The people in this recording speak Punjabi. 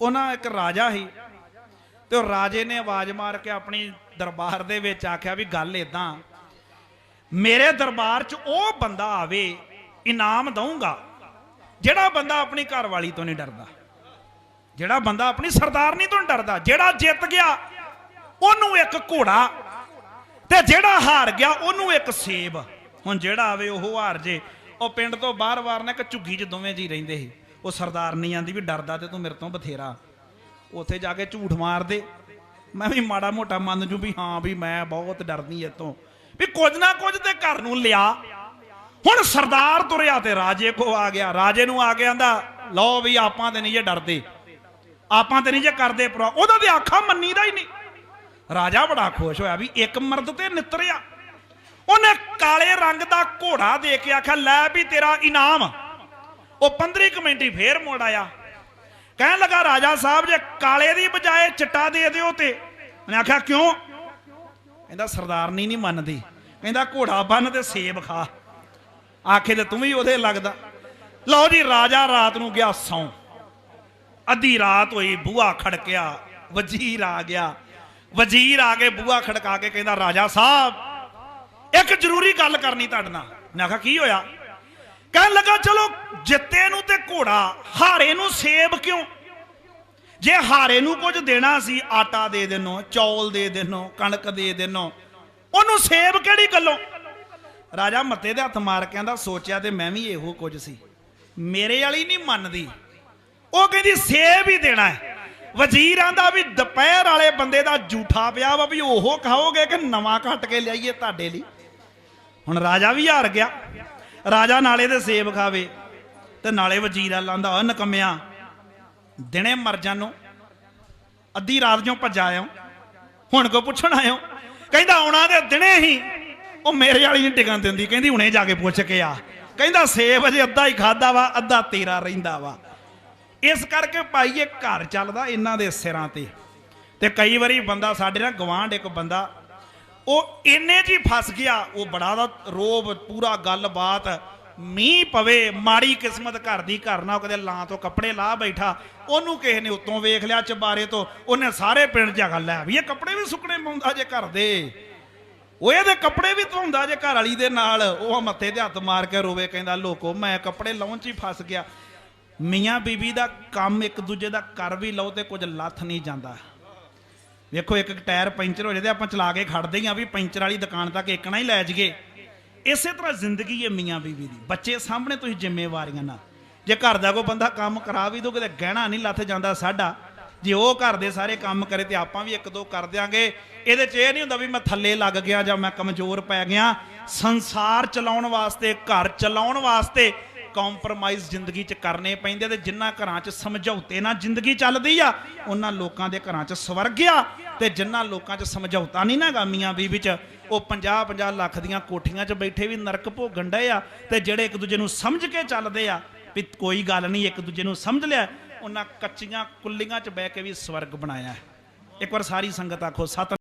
ਉਹਨਾਂ ਇੱਕ ਰਾਜਾ ਸੀ ਤੇ ਉਹ ਰਾਜੇ ਨੇ ਆਵਾਜ਼ ਮਾਰ ਕੇ ਆਪਣੀ ਦਰਬਾਰ ਦੇ ਵਿੱਚ ਆਖਿਆ ਵੀ ਗੱਲ ਇਦਾਂ ਮੇਰੇ ਦਰਬਾਰ 'ਚ ਉਹ ਬੰਦਾ ਆਵੇ, ਇਨਾਮ ਦਊਂਗਾ, ਜਿਹੜਾ ਬੰਦਾ ਆਪਣੀ ਘਰ ਵਾਲੀ ਤੋਂ ਨਹੀਂ ਡਰਦਾ, ਜਿਹੜਾ ਬੰਦਾ ਆਪਣੀ ਸਰਦਾਰਨੀ ਤੋਂ ਨਹੀਂ ਡਰਦਾ, ਜਿਹੜਾ ਜਿੱਤ ਗਿਆ, ਉਹਨੂੰ ਇੱਕ ਘੋੜਾ ਤੇ ਜਿਹੜਾ ਹਾਰ ਗਿਆ, ਉਹਨੂੰ ਇੱਕ ਸੇਬ। ਹੁਣ ਜਿਹੜਾ ਆਵੇ ਉਹ ਹਾਰ ਜੇ। ਉਹ ਪਿੰਡ ਤੋਂ ਬਾਹਰ-ਬਾਹਰ ਨੇ ਇੱਕ ਝੁੱਗੀ 'ਚ ਦੋਵੇਂ ਜੀ ਰਹਿੰਦੇ ਸੀ। ਉਹ ਸਰਦਾਰਨੀ ਆਂਦੀ ਵੀ ਡਰਦਾ ਤੇ ਤੂੰ ਮੇਰੇ ਤੋਂ ਬਥੇਰਾ। ਉੱਥੇ ਜਾ ਕੇ ਝੂਠ ਮਾਰ ਦੇ ਮੈਂ ਵੀ ਮਾੜਾ ਮੋਟਾ ਮੰਨ ਜੂ ਵੀ ਹਾਂ ਵੀ ਮੈਂ ਬਹੁਤ ਡਰਦੀ ਐ ਤੋਂ ਵੀ ਕੁਝ ਨਾ ਕੁਝ ਤੇ ਘਰ ਨੂੰ ਲਿਆ। ਹੁਣ ਸਰਦਾਰ ਤੁਰਿਆ ਤੇ ਰਾਜੇ ਕੋ ਆ ਗਿਆ। ਰਾਜੇ ਨੂੰ ਆ ਕੇ ਆਂਦਾ, ਲਓ ਵੀ ਆਪਾਂ ਤੇ ਨਹੀਂ ਜੇ ਡਰਦੇ। ਆਪਾਂ ਤੇ ਨਹੀਂ ਜੇ ਕਰਦੇ ਪਰਵਾ ਉਹਦਾ ਤੇ ਆਖਾਂ ਮੰਨੀਦਾ ਹੀ ਨਹੀਂ। ਰਾਜਾ ਬੜਾ ਖੁਸ਼ ਹੋਇਆ ਵੀ ਇੱਕ ਮਰਦ ਤੇ ਨਿਤਰਿਆ। ਉਹਨੇ ਕਾਲੇ ਰੰਗ ਦਾ ਘੋੜਾ ਦੇ ਕੇ ਆਖਿਆ, ਲੈ ਵੀ ਤੇਰਾ ਇਨਾਮ। ਉਹ 15 ਕੁ ਮਿੰਟ ਹੀ ਫੇਰ ਮੁੜ ਆਇਆ। ਕਹਿਣ ਲੱਗਾ, ਰਾਜਾ ਸਾਹਿਬ, ਜੇ ਕਾਲੇ ਦੀ ਬਜਾਏ ਚਿੱਟਾ ਦੇ ਦਿਓ ਤੇ। ਉਹਨੇ ਆਖਿਆ, ਕਿਉਂ? ਕਹਿੰਦਾ, ਸਰਦਾਰਨੀ ਨਹੀਂ ਮੰਨਦੀ। ਕਹਿੰਦਾ, ਘੋੜਾ ਬੰਨ ਤੇ ਸੇਬ ਖਾ। ਆਖੇ ਤੇ ਤੂੰ ਵੀ ਉਹਦੇ ਲੱਗਦਾ। ਲਓ ਜੀ, ਰਾਜਾ ਰਾਤ ਨੂੰ ਗਿਆ ਸੌਂ। ਅੱਧੀ ਰਾਤ ਹੋਈ, ਬੂਹਾ ਖੜਕਿਆ, ਵਜ਼ੀਰ ਆ ਗਿਆ। ਵਜ਼ੀਰ ਆ ਕੇ ਬੂਹਾ ਖੜਕਾ ਕੇ ਕਹਿੰਦਾ, ਰਾਜਾ ਸਾਹਿਬ, ਇੱਕ ਜ਼ਰੂਰੀ ਗੱਲ ਕਰਨੀ ਤੁਹਾਡੇ ਨਾਲ। ਮੈਂ ਆਖਿਆ, ਕੀ ਹੋਇਆ? ਕਹਿਣ ਲੱਗਾ, ਚਲੋ, ਜਿੱਤੇ ਨੂੰ ਤੇ ਘੋੜਾ, ਹਾਰੇ ਨੂੰ ਸੇਬ ਕਿਉਂ? ਜੇ ਹਾਰੇ ਨੂੰ ਕੁਝ ਦੇਣਾ ਸੀ, ਆਟਾ ਦੇ ਦੇਣੋ, ਚੌਲ ਦੇ ਦੇਣੋ, ਕਣਕ ਦੇ ਦੇਣੋ, ਉਹਨੂੰ ਸੇਬ ਕਿਹੜੀ ਗੱਲੋਂ? ਰਾਜਾ ਮੱਤੇ ਦੇ ਹੱਥ ਮਾਰ ਕੇ ਆਂਦਾ, ਸੋਚਿਆ ਤੇ ਮੈਂ ਵੀ ਇਹੋ ਕੁਝ ਸੀ। ਮੇਰੇ ਵਾਲੀ ਨਹੀਂ ਮੰਨਦੀ। ਉਹ ਕਹਿੰਦੀ, ਸੇਬ ਹੀ ਦੇਣਾ ਹੈ। ਵਜ਼ੀਰ ਆਂਦਾ ਵੀ, ਦੁਪਹਿਰ ਵਾਲੇ ਬੰਦੇ ਦਾ ਝੂਠਾ ਪਿਆ ਵਾ ਵੀ ਉਹ ਖਾਓਗੇ ਕਿ ਨਵਾਂ ਕੱਟ ਕੇ ਲਿਆਈਏ ਤੁਹਾਡੇ ਲਈ? ਹੁਣ ਰਾਜਾ ਵੀ ਹਾਰ ਗਿਆ। ਰਾਜਾ ਨਾਲੇ ਦੇ ਸੇਬ ਖਾਵੇ ਤੇ ਨਾਲੇ ਵਜ਼ੀਰਾ ਆ ਲਾਂਦਾ ਉਹ ਨਕਮਿਆ ਦਿਨੇ ਮਰ ਜਾਨੋ। ਅੱਧੀ ਰਾਤ ਜਿਉਂ ਭੱਜ ਆਇਓ। ਹੁਣ ਕੋ ਪੁੱਛਣ ਆਇਓ। ਕਹਿੰਦਾ ਆਉਣਾ ਦੇ ਦਿਨੇ ਹੀ। ਉਹ ਮੇਰੇ ਵਾਲੀ ਨਹੀਂ ਟਿਕਣ ਦਿੰਦੀ। ਕਹਿੰਦੀ ਹੁਣੇ ਜਾ ਕੇ ਪੁੱਛ ਕੇ ਆ। ਕਹਿੰਦਾ ਸੇਬ ਅਜੇ ਅੱਧਾ ਹੀ ਖਾਦਾ ਵਾ, ਅੱਧਾ ਤੇਰਾ ਰਹਿੰਦਾ ਵਾ। ਇਸ ਕਰਕੇ ਭਾਈ ਇਹ ਘਰ ਚੱਲਦਾ ਇਹਨਾਂ ਦੇ ਸਿਰਾਂ ਤੇ। ਤੇ ਕਈ ਵਾਰੀ ਬੰਦਾ ਸਾਡੇ ਨਾਲ ਗਵਾਂਢ ਇੱਕ ਬੰਦਾ ਉਹ ਇੰਨੇ ਜੀ ਫਸ ਗਿਆ। ਉਹ ਬੜਾ ਦਾ ਰੋਬ, ਪੂਰਾ ਗੱਲਬਾਤ। ਮੀਂਹ ਪਵੇ, ਮਾੜੀ ਕਿਸਮਤ ਘਰ ਦੀ ਘਰ ਨਾ ਉਹ ਕਦੇ ਲਾਂ ਤੋਂ ਕੱਪੜੇ ਲਾ ਬੈਠਾ। ਉਹਨੂੰ ਕਿਸੇ ਨੇ ਉੱਤੋਂ ਵੇਖ ਲਿਆ ਚਬਾਰੇ ਤੋਂ। ਉਹਨੇ ਸਾਰੇ ਪਿੰਡ ਜਗਾ ਲੈ ਵੀ, ਇਹ ਕੱਪੜੇ ਵੀ ਸੁੱਕਣੇ ਪਾਉਂਦਾ ਜੇ ਘਰ ਦੇ। ਉਹ ਇਹਦੇ ਕੱਪੜੇ ਵੀ ਧੋਂਦਾ ਜੇ ਘਰ ਵਾਲੀ ਦੇ ਨਾਲ। ਉਹ ਮੱਥੇ ਤੇ ਹੱਥ ਮਾਰ ਕੇ ਰੋਵੇ, ਕਹਿੰਦਾ, ਲੋਕੋ, ਮੈਂ ਕੱਪੜੇ ਲਾਉਣ 'ਚ ਹੀ ਫਸ ਗਿਆ। ਮੀਆਂ ਬੀਬੀ ਦਾ ਕੰਮ ਇੱਕ ਦੂਜੇ ਦਾ ਕਰ ਵੀ ਲਓ ਤੇ ਕੁਝ ਲੱਥ ਨਹੀਂ ਜਾਂਦਾ। ਵੇਖੋ ਇੱਕ ਇੱਕ ਟਾਇਰ ਪੈਂਚਰ ਹੋ ਜਾਵੇ ਆਪਾਂ ਚਲਾ ਕੇ ਖੜਦੇ ਹਾਂ ਵੀ ਪੈਂਚਰ ਵਾਲੀ ਦੁਕਾਨ ਤੱਕ ਇੱਕ ਨਾ ਹੀ ਲੈ ਜਾਈਏ। ਇਸੇ ਤਰ੍ਹਾਂ ਜ਼ਿੰਦਗੀ ਹੈ ਮੀਆਂ ਬੀਬੀ ਦੀ। ਬੱਚੇ ਸਾਹਮਣੇ ਤੁਸੀਂ ਜ਼ਿੰਮੇਵਾਰੀਆਂ ਨਾਲ। ਜੇ ਘਰ ਦਾ ਕੋਈ ਬੰਦਾ ਕੰਮ ਕਰਾ ਵੀ ਦੋ, ਕਿਤੇ ਗਹਿਣਾ ਨਹੀਂ ਲੱਥ ਜਾਂਦਾ ਸਾਡਾ, ਜੇ ਉਹ ਘਰ ਦੇ ਸਾਰੇ ਕੰਮ ਕਰੇ ਤੇ ਆਪਾਂ ਵੀ ਇੱਕ ਦੋ ਕਰ ਦਿਆਂਗੇ, ਇਹਦੇ 'ਚ ਇਹ ਨਹੀਂ ਹੁੰਦਾ ਵੀ ਮੈਂ ਥੱਲੇ ਲੱਗ ਗਿਆ ਜਾਂ ਮੈਂ ਕਮਜ਼ੋਰ ਪੈ ਗਿਆ। ਸੰਸਾਰ ਚਲਾਉਣ ਵਾਸਤੇ, ਘਰ ਚਲਾਉਣ ਵਾਸਤੇ ਕੰਪਰੋਮਾਈਜ਼ ਜ਼ਿੰਦਗੀ 'ਚ ਕਰਨੇ ਪੈਂਦੇ ਤੇ ਜਿੰਨਾ ਘਰਾਂ 'ਚ ਸਮਝੌਤੇ ਨਾਲ ਜ਼ਿੰਦਗੀ ਚੱਲਦੀ ਆ, ਉਹਨਾਂ ਲੋਕਾਂ ਦੇ ਘਰਾਂ 'ਚ ਸਵਰਗ ਆ ਤੇ ਜਿੰਨਾ ਲੋਕਾਂ 'ਚ ਸਮਝੌਤਾ ਨਹੀਂ ਨਾ ਗਾਮੀਆਂ ਬੀਬੀ 'ਚ, ਉਹ 50 50 ਲੱਖ ਦੀਆਂ ਕੋਠੀਆਂ 'ਚ ਬੈਠੇ ਵੀ ਨਰਕ ਭੋਗਣ ਡਏ ਆ ਤੇ ਜਿਹੜੇ ਇੱਕ ਦੂਜੇ ਨੂੰ ਸਮਝ ਕੇ ਚੱਲਦੇ ਆ, ਵੀ ਕੋਈ ਗੱਲ ਨਹੀਂ, ਇੱਕ ਦੂਜੇ ਨੂੰ ਸਮਝ ਲਿਆ, ਉਹਨਾਂ ਕੱਚੀਆਂ ਕੁੱਲੀਆਂ 'ਚ ਬਹਿ ਕੇ ਵੀ ਸਵਰਗ ਬਣਾਇਆ। ਇੱਕ ਵਾਰ ਸਾਰੀ ਸੰਗਤ ਆਖੋ, ਸਤ